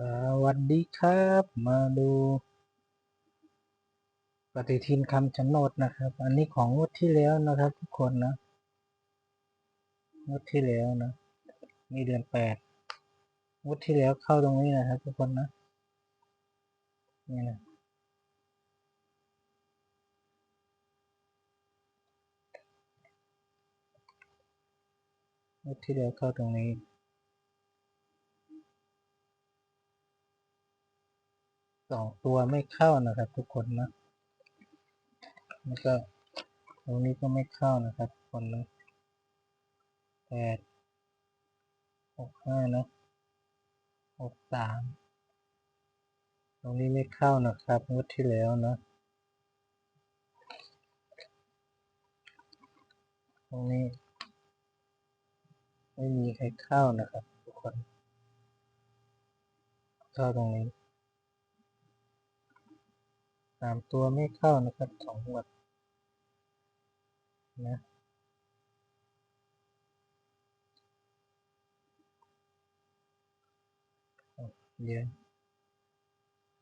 สวัสดีครับ มาดูปฏิทินคำชะโนดนะครับ อันนี้ของงวดที่แล้วนะครับ ทุกคนนะงวดที่แล้วนะนี่เดือนแปดงวดที่แล้วเข้าตรงนี้นะครับ ทุกคนนะนี่นะงวดที่แล้วเข้าตรงนี้ สองตัวไม่เข้านะครับ ทุกคนนะแล้วก็ตรงนี้ก็ไม่เข้านะครับทุกคนนะแปดหกห้านะหกสามตรงนี้ไม่เข้านะครับงวดที่แล้วนะตรงนี้ ไม่มีใครเข้านะครับ ทุกคนเข้าตรงนี้ สามตัวไม่เข้านะครับสองหวดนะเงย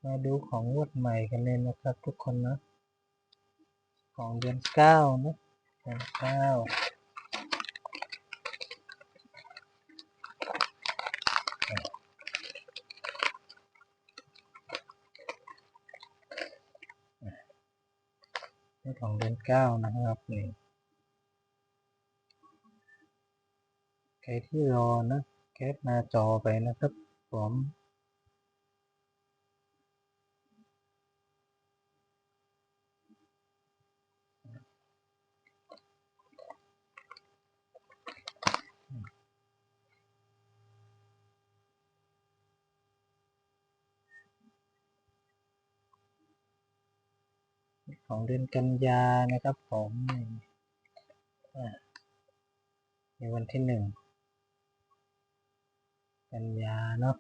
มาดูของงวดใหม่กันเลยนะครับทุกคนนะ ของเดือนเก้านะเดือนเก้านี่ ของเดือนเก้านะครับนี่ใครที่รอนะแคปหน้าจอไปนะครับผม ของเดือนกันยานะครับผมอ่าในวันที่หนึ่งกันยาเนาะ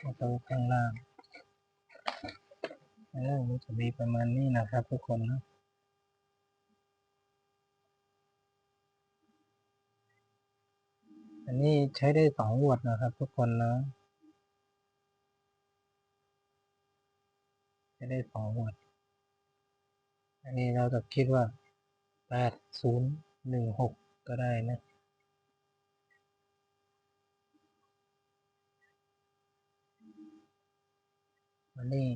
แล้วข้างล่าง ข้างล่างมันจะมีประมาณนี้นะครับทุกคนนะอันนี้ใช้ได้สองวดนะครับ ทุกคนนะใช้ได้สองวดอันนี้เราจะคิดว่าแปดศูนย์หนึ่งหกก็ได้นะอันนี้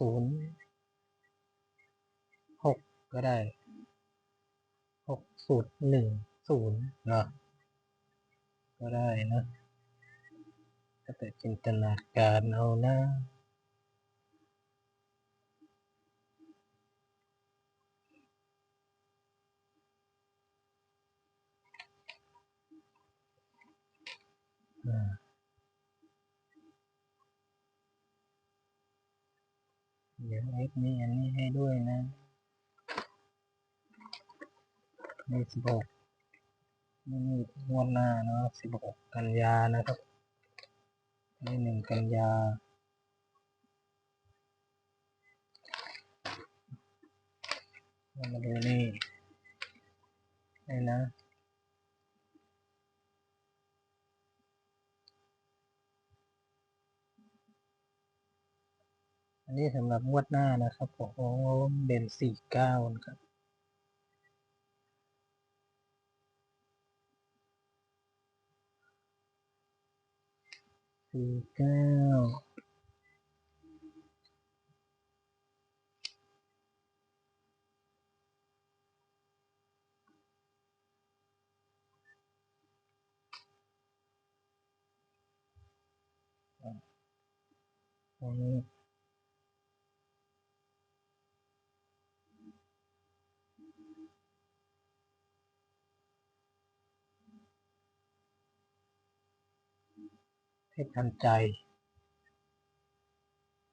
ศูนย์หกก็ได้หกศูนย์หนึ่งศูนย์เนาะก็ได้นะก็แต่จินตนาการเอานะอ่า เดี๋ยวเอ็กนี่อันนี้ให้ด้วยนะนี่สิบหกนี่งวดหน้าเนาะสิบหกกันยานะครับนี่หนึ่งกันยาเรามาดูนี่นี่นะ อันนี้สำหรับงวดหน้านะครับผมเด่นสี่เก้านะครับสี่เก้าตรงนี้ ให้ทันใจ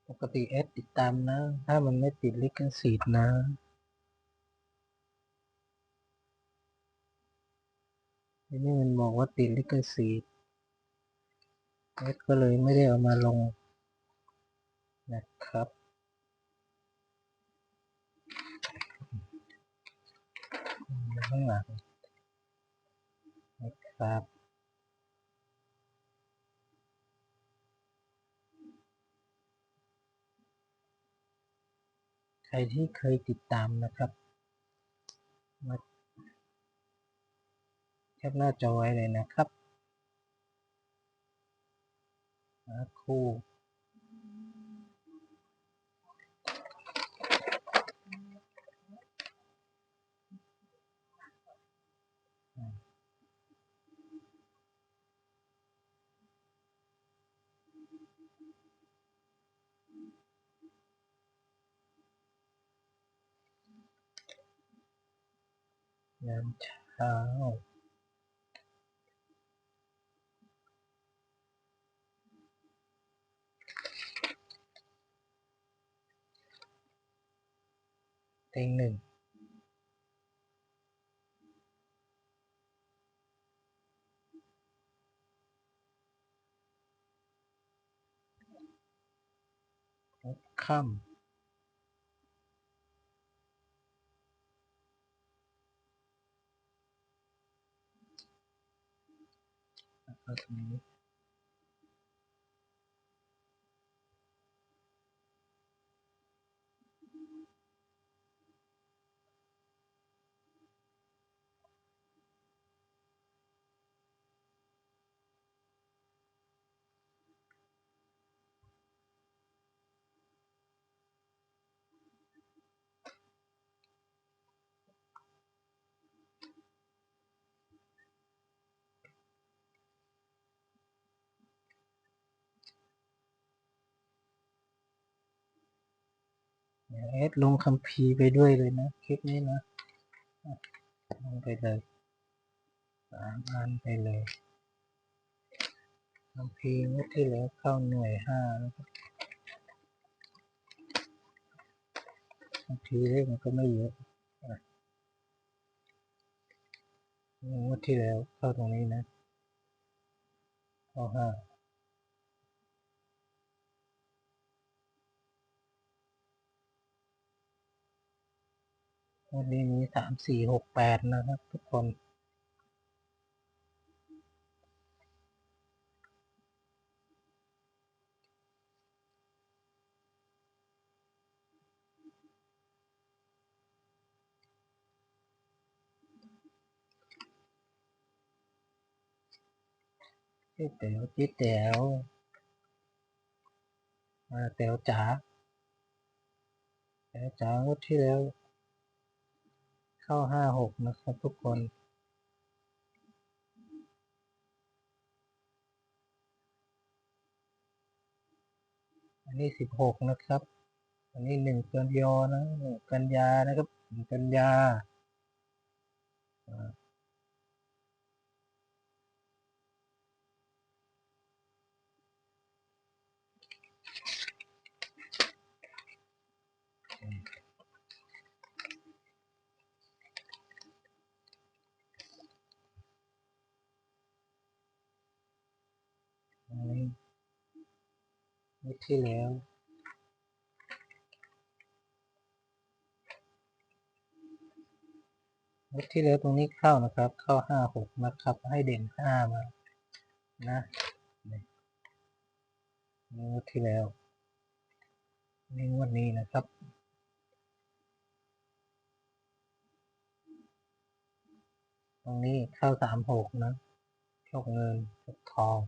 ปกติเอสติดตามนะ ถ้ามันไม่ติดลิขสิทธิ์นะทีนี่มันบอกว่าติดลิขสิทธิ์เอสก็เลยไม่ได้เอามาลงนะครับข้างหลังนะครับ ใครที่เคยติดตามนะครับมาแคปหน้าจอไว้เลยนะครับนะคู่ ยามเช้า เต็งหนึ่งค่ำ แล้ เอสลงคัมภีร์ไปด้วยเลยนะ คลิปนี้นะลงไปเลยสามอันไปเลยคัมภีร์งวดที่แล้วเข้าหน่วยห้านะครับคัมภีร์เลขมันก็ไม่เยอะอะงวดที่แล้วเข้าตรงนี้นะเข้าห้า วันนี้มีสามสี่หกแปดนะครับทุกคน เจ๊แต๋วเจ๊แต๋วมาแต๋วจ๋าแต๋วจ๋างวดที่แล้ว เข้าห้าหกนะครับทุกคนอันนี้สิบหกนะครับ อันนี้หนึ่งกันยอนะกันยานะครับหนึ่งกันยา งวดที่แล้วงวดที่แล้วตรงนี้เข้านะครับ เข้าห้าหกนะครับ ให้เด่นห้ามา นะนี่งวดที่แล้วนี่งวดนี้นะครับตรงนี้เข้าสามหกนะโชคเงินโชคทอง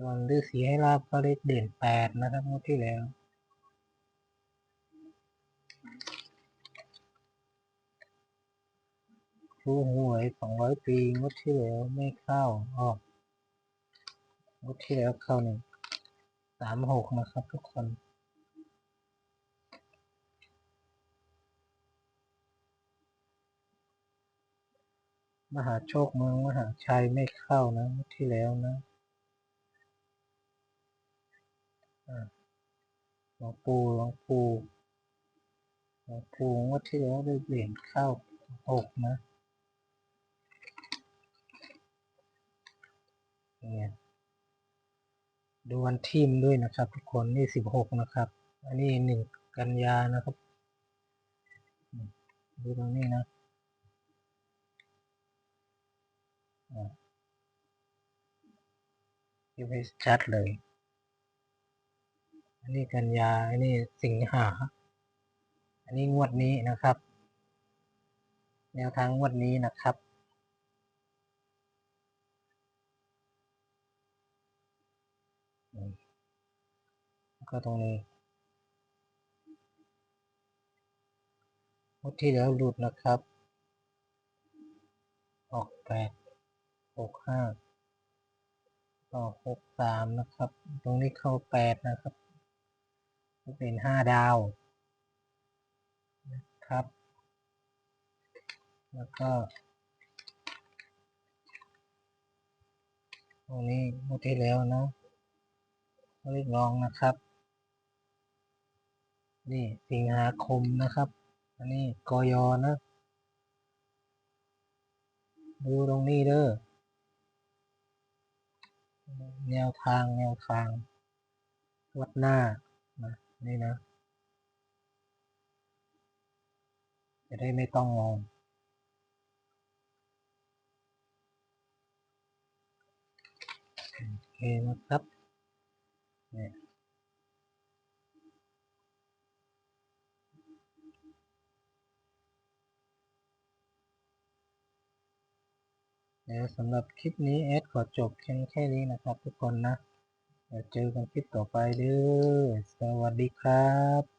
ส่วนฤาษีให้ลาบก็เลขเด่นแปดนะครับงวดที่แล้วชูหวยสองร้อยปีงวดที่แล้วไม่เข้าออกงวดที่แล้วเข้าหนึ่งสามหกนะครับทุกคน มหาโชคเมืองมหาชัยไม่เข้านะงวดที่แล้วนะอ่า หลวงปู่หลวงปู่หลวงปู่งวดที่แล้วได้เหรียญเข้าหกนะเนี่ยดูวันทีมด้วยนะครับ ทุกคนนี่สิบหกนะครับ อันนี้หนึ่งกันยานะครับ ดูตรงนี้นะอ่าที่ไม่ชัดเลย อันนี้กันยาอันนี้สิงหา อันนี้งวดนี้นะครับ แนวทางงวดนี้นะครับ ก็ตรงนี้งวดที่แล้วหลุดนะครับ ออกแปดหกห้าต่อหกสามนะครับ ตรงนี้เข้าแปดนะครับ เป็นห้าดาวนะครับ แล้วก็ตรงนี้งวดที่แล้วนะเรียกร้องนะครับ นี่สิงหาคมนะครับ อันนี้กยนะ ดูตรงนี้เด้อแนวทางแนวทางวัดหน้า นี่นะ จะได้ไม่ต้องงงโอเคนะครับเนี่ยเดี๋ยวสำหรับคลิปนี้แอดขอจบเพียงแค่นี้นะครับทุกคนนะ เจอกันคลิปต่อไปเด้อสวัสดีครับ